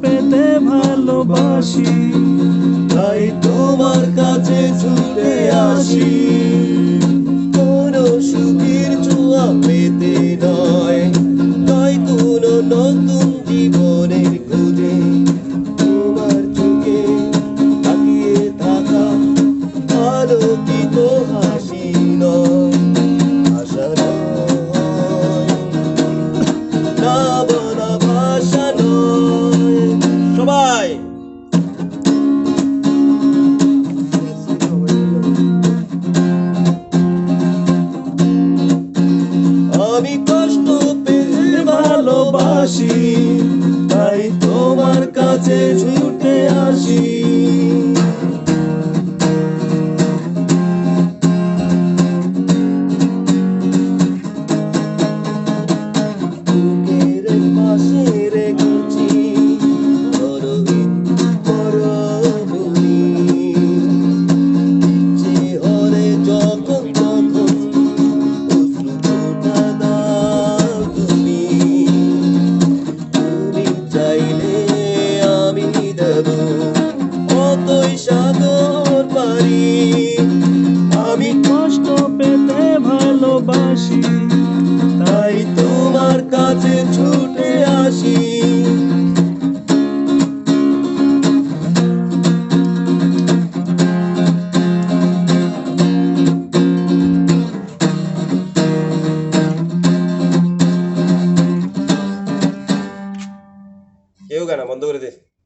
পেতে ভালোবাসি, তাই তোমার কাছে ছুটে আসি। কোন সুখের ছোঁয়া পেতে নয় তাই কোনো নতুন জীবনের খুঁজে। আমি কষ্ট পেয়ে ভালোবাসি তাই তোমার কাছে ছুটে আসি। পাশে Lugar, mandó gratis.